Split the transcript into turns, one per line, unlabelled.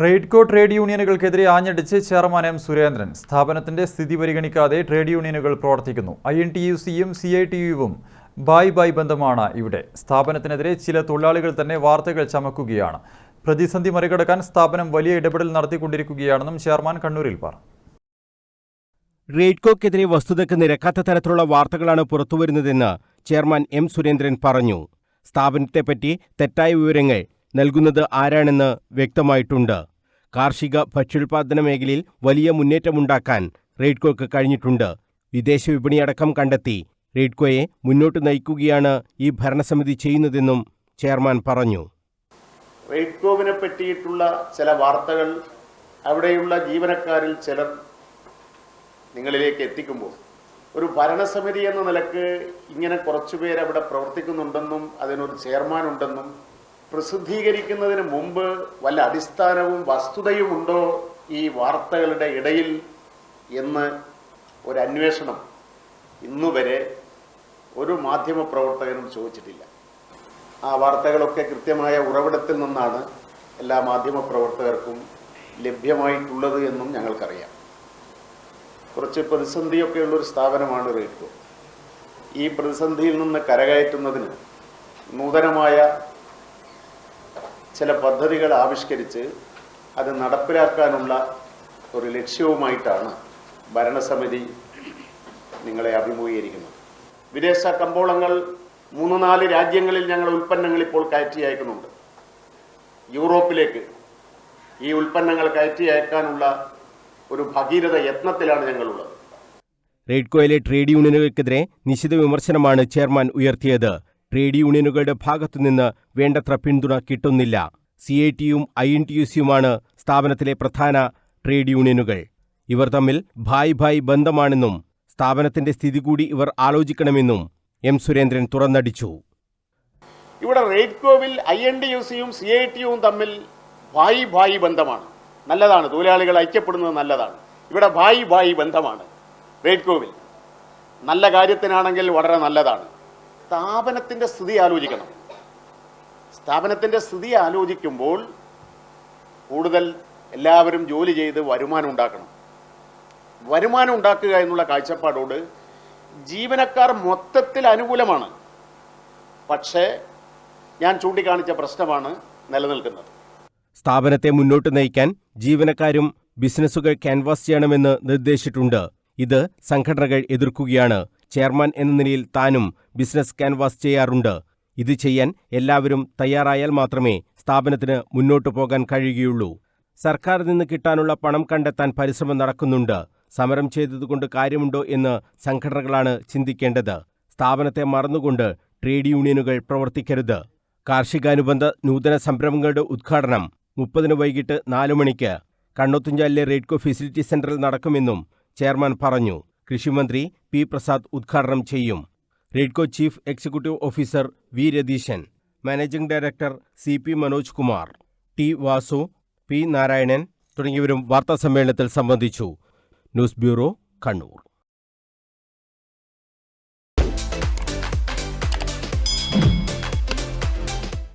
Raidco trade യൂണിയനുകൾക്കെതിരെ ആഞ്ഞടിച്ച് chairman M Surendran. സ്ഥാപനത്തിന്റെ സ്ഥിതി പരിഗണിക്കാതെ ട്രേഡ് യൂണിയനുകൾ പ്രവർത്തിക്കുന്നു. ഐ എൻ ടി യു സിയും സി ഐ ടി യുവും ബായ് ബായ് ബന്ധമാണ് ഇവിടെ. സ്ഥാപനത്തിനെതിരെ ചില തൊഴിലാളികൾ തന്നെ വാർത്തകൾ ചമക്കുകയാണ്. പ്രതിസന്ധി മറികടക്കാൻ സ്ഥാപനം വലിയ ഇടപെടൽ നടത്തിക്കൊണ്ടിരിക്കുകയാണെന്നും ചെയർമാൻ കണ്ണൂരിൽ പറഞ്ഞു
റെയ്ഡ്കോക്കെതിരെ വസ്തുതയ്ക്ക് നിരക്കാത്ത തരത്തിലുള്ള വാർത്തകളാണ് പുറത്തുവരുന്നതെന്ന് ചെയർമാൻ എം സുരേന്ദ്രൻ പറഞ്ഞു. സ്ഥാപനത്തെപ്പറ്റി തെറ്റായ വിവരങ്ങൾ നൽകുന്നത് ആരാണെന്ന് വ്യക്തമായിട്ടുണ്ട്. കാർഷിക ഭക്ഷ്യോൽപാദന മേഖലയിൽ വലിയ മുന്നേറ്റമുണ്ടാക്കാൻ റെയ്ഡ്കോയ്ക്ക് കഴിഞ്ഞിട്ടുണ്ട്. വിദേശ വിപണിയടക്കം കണ്ടെത്തി. റെയ്ഡ്കോയെ മുന്നോട്ട് നയിക്കുകയാണ് ഈ ഭരണസമിതി ചെയ്യുന്നതെന്നും ചെയർമാൻ പറഞ്ഞു.
റെയ്ഡ്കോവിനെ പറ്റിയിട്ടുള്ള ചില വാർത്തകൾ അവിടെയുള്ള ജീവനക്കാരിൽ ചിലർ നിങ്ങളിലേക്ക് എത്തിക്കുമ്പോൾ ഒരു ഭരണസമിതി എന്ന നിലയ്ക്ക് ഇങ്ങനെ കുറച്ചുപേർ അവിടെ പ്രവർത്തിക്കുന്നുണ്ടെന്നും അതിനൊരു ചെയർമാൻ ഉണ്ടെന്നും പ്രസിദ്ധീകരിക്കുന്നതിന് മുമ്പ് വല്ല അടിസ്ഥാനവും വസ്തുതയും ഉണ്ടോ ഈ വാർത്തകളുടെ ഇടയിൽ എന്ന് ഒരു അന്വേഷണം ഇന്നുവരെ ഒരു മാധ്യമ പ്രവർത്തകനും ചോദിച്ചിട്ടില്ല. ആ വാർത്തകളൊക്കെ കൃത്യമായ ഉറവിടത്തിൽ നിന്നാണ് എല്ലാ മാധ്യമപ്രവർത്തകർക്കും ലഭ്യമായിട്ടുള്ളത് എന്നും ഞങ്ങൾക്കറിയാം. കുറച്ച് പ്രതിസന്ധിയൊക്കെയുള്ള ഉള്ളൊരു സ്ഥാപനമാണ് റേഡിയോ. ഈ പ്രതിസന്ധിയിൽ നിന്ന് കരകയറ്റുന്നതിന് നൂതനമായ ചില പദ്ധതികൾ ആവിഷ്കരിച്ച് അത് നടപ്പിലാക്കാനുള്ള ഒരു ലക്ഷ്യവുമായിട്ടാണ് ഭരണസമിതി നിങ്ങളെ അഭിമുഖീകരിക്കുന്നത്. വിദേശ കമ്പോളങ്ങൾ മൂന്ന് നാല് രാജ്യങ്ങളിൽ ഞങ്ങൾ ഉൽപ്പന്നങ്ങൾ ഇപ്പോൾ കയറ്റി അയക്കുന്നുണ്ട്. യൂറോപ്പിലേക്ക് ഈ ഉൽപ്പന്നങ്ങൾ കയറ്റി അയക്കാനുള്ള ഒരു ഭഗീരഥ യത്നത്തിലാണ് ഞങ്ങളുള്ളത്.
റെയ്ഡ്കോയിലെ ട്രേഡ് യൂണിയനുകൾക്കെതിരെ നിശിത വിമർശനമാണ് ചെയർമാൻ ഉയർത്തിയത്. ട്രേഡ് യൂണിയനുകളുടെ ഭാഗത്തുനിന്ന് വേണ്ടത്ര പിന്തുണ കിട്ടുന്നില്ല. സി ഐ ടിയും ഐ എൻ ടി യു സിയുമാണ് സ്ഥാപനത്തിലെ പ്രധാന ട്രേഡ് യൂണിയനുകൾ. ഇവർ തമ്മിൽ ഭായ് ഭായ് ബന്ധമാണെന്നും സ്ഥാപനത്തിന്റെ സ്ഥിതി കൂടി ഇവർ ആലോചിക്കണമെന്നും എം സുരേന്ദ്രൻ തുറന്നടിച്ചു.
ഇവിടെ റേറ്റ്കോവിൽ ഐ എൻ ഡി യു സിയും സി ഐ ടിയും തമ്മിൽ ഭായി ഭായി ബന്ധമാണ്. നല്ലതാണ്. തൊഴിലാളികൾ ഐക്യപ്പെടുന്നത് നല്ലതാണ്. ഇവിടെ ഭായി ഭായി ബന്ധമാണ് റേറ്റ്കോവിൽ നല്ല കാര്യത്തിനാണെങ്കിൽ വളരെ നല്ലതാണ്. സ്ഥാപനത്തിന്റെ സ്ഥിതി ആലോചിക്കണം. സ്ഥാപനത്തിന്റെ സ്ഥിതി ആലോചിക്കുമ്പോൾ കൂടുതൽ എല്ലാവരും ജോലി ചെയ്ത് വരുമാനം ഉണ്ടാക്കണം. വരുമാനം ഉണ്ടാക്കുക എന്നുള്ള കാഴ്ചപ്പാടോട് ജീവനക്കാർ മൊത്തത്തിൽ അനുകൂലമാണ്. പക്ഷേ ഞാൻ ചൂണ്ടിക്കാണിച്ച പ്രശ്നമാണ് നിലനിൽക്കുന്നത്.
സ്ഥാപനത്തെ മുന്നോട്ട് നയിക്കാൻ ജീവനക്കാരും ബിസിനസ്സുകൾ ക്യാൻവാസ് ചെയ്യണമെന്ന് നിർദ്ദേശിച്ചിട്ടുണ്ട്. ഇത് സംഘടനകൾ എതിർക്കുകയാണ്. ചെയർമാൻ എന്ന നിലയിൽ താനും ബിസിനസ് ക്യാൻവാസ് ചെയ്യാറുണ്ട്. ഇത് ചെയ്യാൻ എല്ലാവരും തയ്യാറായാൽ മാത്രമേ സ്ഥാപനത്തിന് മുന്നോട്ടു പോകാൻ കഴിയുകയുള്ളൂ. സർക്കാരിൽ നിന്ന് കിട്ടാനുള്ള പണം കണ്ടെത്താൻ പരിശ്രമം നടക്കുന്നുണ്ട്. സമരം ചെയ്തതുകൊണ്ട് കാര്യമുണ്ടോ എന്ന് സംഘടനകളാണ് ചിന്തിക്കേണ്ടത്. സ്ഥാപനത്തെ മറന്നുകൊണ്ട് ട്രേഡ് യൂണിയനുകൾ പ്രവർത്തിക്കരുത്. കാർഷികാനുബന്ധ നൂതന സംരംഭങ്ങളുടെ ഉദ്ഘാടനം മുപ്പതിന് വൈകിട്ട് നാലു മണിക്ക് കണ്ണോത്തുംചാലിലെ റെയ്ഡ്കോ ഫെസിലിറ്റി സെന്ററിൽ നടക്കുമെന്നും ചെയർമാൻ പറഞ്ഞു. കൃഷിമന്ത്രി പി പ്രസാദ് ഉദ്ഘാടനം ചെയ്യും. Redco chief executive officer V Ratheesan managing director C P Manoj Kumar T Vasu P Narayanan തുടങ്ങിയവരും വാർത്താസമ്മേളനത്തിൽ സംബന്ധിച്ചു. News bureau Kannur.